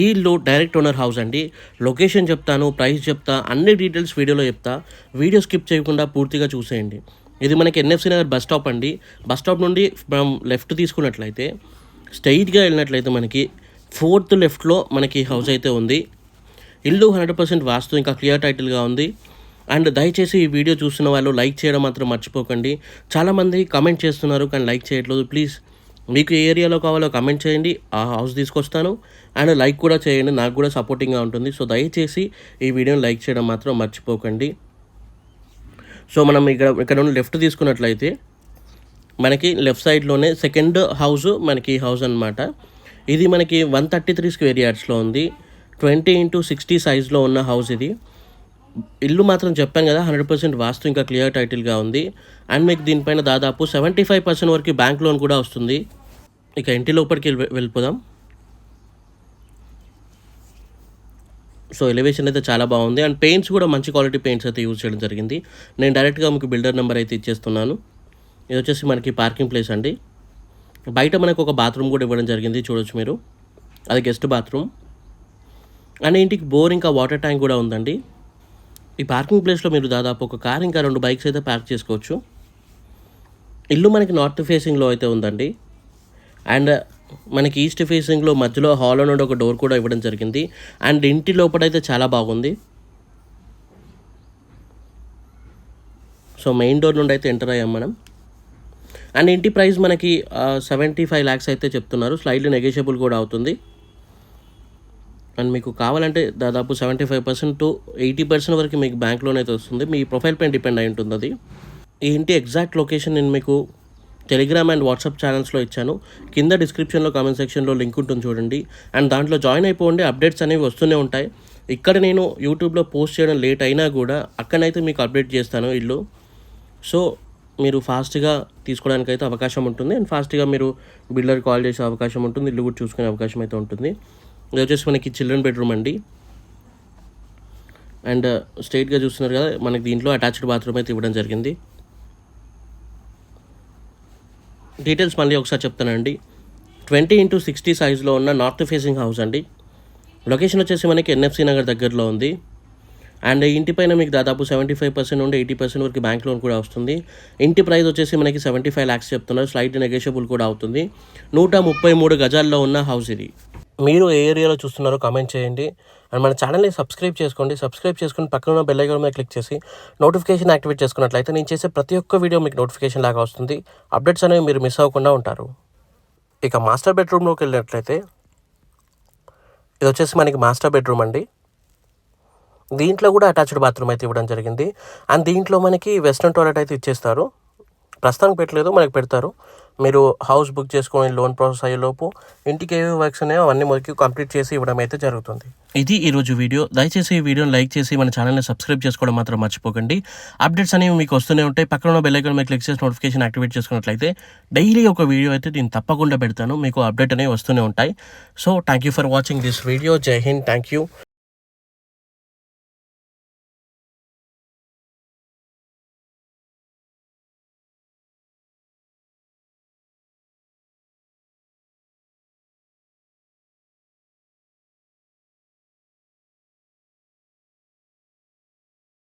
ఈ ఇల్లు direct owner house అండి. లొకేషన్ చెప్తాను ప్రైస్ చెప్తా అన్ని డీటెయిల్స్ వీడియోలో చెప్తా. వీడియో స్కిప్ చేయకుండా పూర్తిగా చూసేయండి. ఇది మనకి ఎన్ఎఫ్సి నగర్ బస్ స్టాప్ అండి. బస్ స్టాప్ నుండి మనం లెఫ్ట్ తీసుకున్నట్లయితే స్ట్రైట్గా వెళ్ళినట్లయితే మనకి ఫోర్త్ లెఫ్ట్లో మనకి హౌస్ అయితే ఉంది. ఇల్లు హండ్రెడ్ పర్సెంట్ వాస్తు ఇంకా క్లియర్ టైటిల్గా ఉంది. అండ్ దయచేసి ఈ వీడియో చూస్తున్న వాళ్ళు లైక్ చేయడం మాత్రం మర్చిపోకండి. చాలామంది కమెంట్ చేస్తున్నారు కానీ లైక్ చేయట్లేదు. ప్లీజ్ మీకు ఏ ఏరియాలో కావాలో కమెంట్ చేయండి. ఆ హౌస్ తీసుకొస్తాను. అండ్ లైక్ కూడా చేయండి. నాకు కూడా సపోర్టింగ్గా ఉంటుంది. సో దయచేసి ఈ వీడియోని లైక్ చేయడం మాత్రం మర్చిపోకండి. సో మనం ఇక్కడ ఇక్కడ నుండి లెఫ్ట్ తీసుకున్నట్లయితే మనకి లెఫ్ట్ సైడ్లోనే సెకండ్ హౌస్ మనకి హౌస్ అన్నమాట. ఇది మనకి వన్ థర్టీ త్రీ స్క్వేర్ యార్డ్స్లో ఉంది. ట్వంటీ ఇంటూ సిక్స్టీ సైజ్లో ఉన్న హౌస్ ఇది. ఇల్లు మాత్రం చెప్పాను కదా హండ్రెడ్ పర్సెంట్ వాస్తు ఇంకా క్లియర్ టైటిల్గా ఉంది. అండ్ మీకు దీనిపైన దాదాపు సెవెంటీ ఫైవ్ పర్సెంట్ వరకు బ్యాంక్ లోన్ కూడా వస్తుంది. ఇక ఇంటి లోపలికి వెళ్ళి వెళ్ళిపోదాం. సో ఎలివేషన్ అయితే చాలా బాగుంది. అండ్ పెయింట్స్ కూడా మంచి క్వాలిటీ పెయింట్స్ అయితే యూజ్ చేయడం జరిగింది. నేను డైరెక్ట్గా మీకు బిల్డర్ నెంబర్ అయితే ఇచ్చేస్తున్నాను. ఇది వచ్చేసి మనకి పార్కింగ్ ప్లేస్ అండి. బయట మనకు ఒక బాత్రూమ్ కూడా ఇవ్వడం జరిగింది చూడొచ్చు మీరు. అది గెస్ట్ బాత్రూమ్ అండ్ ఇంటికి బోర్ ఇంకా వాటర్ ట్యాంక్ కూడా ఉందండి. ఈ పార్కింగ్ ప్లేస్లో మీరు దాదాపు ఒక కార్ ఇంకా రెండు బైక్స్ అయితే పార్క్ చేసుకోవచ్చు. ఇల్లు మనకి నార్త్ ఫేసింగ్లో అయితే ఉందండి. అండ్ మనకి ఈస్ట్ ఫేసింగ్లో మధ్యలో హాల్ నుండి ఒక డోర్ కూడా ఇవ్వడం జరిగింది. అండ్ ఇంటి లోపల అయితే చాలా బాగుంది. సో మెయిన్ డోర్ నుండి అయితే ఎంటర్ అయ్యాం మనం. అండ్ ఇంటి ప్రైస్ మనకి సెవెంటీ ఫైవ్ ల్యాక్స్ అయితే చెప్తున్నారు. స్లైడ్లీ నెగోషియబుల్ కూడా అవుతుంది. అండ్ మీకు కావాలంటే దాదాపు seventy five percent to eighty percent వరకు మీకు బ్యాంక్ లోన్ అయితే వస్తుంది. మీ ప్రొఫైల్ పైన డిపెండ్ అయి ఉంటుంది అది. ఈ ఇంటి ఎగ్జాక్ట్ లొకేషన్ నేను మీకు టెలిగ్రామ్ అండ్ వాట్సాప్ ఛానల్స్లో ఇచ్చాను. కింద డిస్క్రిప్షన్లో కామెంట్ సెక్షన్లో లింక్ ఉంటుంది చూడండి. అండ్ దాంట్లో జాయిన్ అయిపోండి అప్డేట్స్ అనేవి వస్తూనే ఉంటాయి. ఇక్కడ నేను యూట్యూబ్లో పోస్ట్ చేయడం లేట్ అయినా కూడా అక్కడనైతే మీకు అప్డేట్ చేస్తాను ఇల్లు. సో మీరు ఫాస్ట్గా తీసుకోవడానికి అయితే అవకాశం ఉంటుంది. అండ్ ఫాస్ట్గా మీరు బిల్డర్ కాల్ చేసే అవకాశం ఉంటుంది. ఇల్లు కూడా చూసుకునే అవకాశం అయితే ఉంటుంది. ఇది వచ్చేసి మనకి చిల్డ్రన్ బెడ్రూమ్ అండి. అండ్ స్ట్రైట్గా uh, చూస్తున్నారు కదా మనకి దీంట్లో అటాచ్డ్ బాత్రూమ్ అయితే ఇవ్వడం జరిగింది. డీటెయిల్స్ మళ్ళీ ఒకసారి చెప్తానండి. ట్వంటీ ఇంటూ సిక్స్టీ సైజ్లో ఉన్న నార్త్ ఫేసింగ్ హౌస్ అండి. లొకేషన్ వచ్చేసి మనకి ఎన్ఎఫ్సి నగర్ దగ్గరలో ఉంది. అండ్ ఇంటి పైన మీకు దాదాపు సెవెంటీ ఫైవ్ పర్సెంట్ నుండి ఎయిటీ పర్సెంట్ వరకు బ్యాంక్ లోన్ కూడా వస్తుంది. ఇంటి ప్రైస్ వచ్చేసి మనకి సెవెంటీ ఫైవ్ ల్యాక్స్ చెప్తున్నారు. స్లైట్ నెగోషియబుల్ కూడా అవుతుంది. నూట ముప్పై మూడు గజాల్లో ఉన్న హౌస్ ఇది. మీరు ఏ ఏరియాలో చూస్తున్నారో కామెంట్ చేయండి. అండ్ మన ఛానల్ని సబ్స్క్రైబ్ చేసుకోండి. సబ్స్క్రైబ్ చేసుకుని పక్కన ఉన్న బెల్ ఐకాన్ మీద క్లిక్ చేసి నోటిఫికేషన్ యాక్టివేట్ చేసుకున్నట్లయితే నేను చేసే ప్రతి ఒక్క వీడియో మీకు నోటిఫికేషన్ లాగా వస్తుంది. అప్డేట్స్ అనేవి మీరు మిస్ అవ్వకుండా ఉంటారు. ఇక మాస్టర్ బెడ్రూమ్లోకి వెళ్ళినట్లయితే ఇది వచ్చేసి మనకి మాస్టర్ బెడ్రూమ్ అండి. దీంట్లో కూడా అటాచ్డ్ బాత్రూమ్ అయితే ఇవ్వడం జరిగింది. అండ్ దీంట్లో మనకి వెస్ట్రన్ టాయిలెట్ అయితే ఇచ్చేస్తారు. ప్రస్తుతానికి పెట్టలేదు మనకి పెడతారు. మీరు హౌస్ బుక్ చేసుకొని లోన్ ప్రాసెస్ అయ్యేలోపు ఇంటికి ఏవి వర్క్స్ ఉన్నాయో అవన్నీ మనకి కంప్లీట్ చేసి ఇవ్వడం అయితే జరుగుతుంది. ఇది ఈరోజు వీడియో దయచేసి ఈ వీడియోని లైక్ చేసి మన ఛానల్ని సబ్స్క్రైబ్ చేసుకోవడం మాత్రం మర్చిపోకండి. అప్డేట్స్ అనేవి మీకు వస్తూనే ఉంటాయి. పక్కన ఉన్న బెల్ ఐకాన్ మీద క్లిక్ చేసి నోటిఫికేషన్ యాక్టివేట్ చేసుకున్నట్లయితే డైలీ ఒక వీడియో అయితే నేను తప్పకుండా పెడతాను. మీకు అప్డేట్ అనేవి వస్తూనే ఉంటాయి. So thank you for watching this video జై హింద్ థ్యాంక్ యూ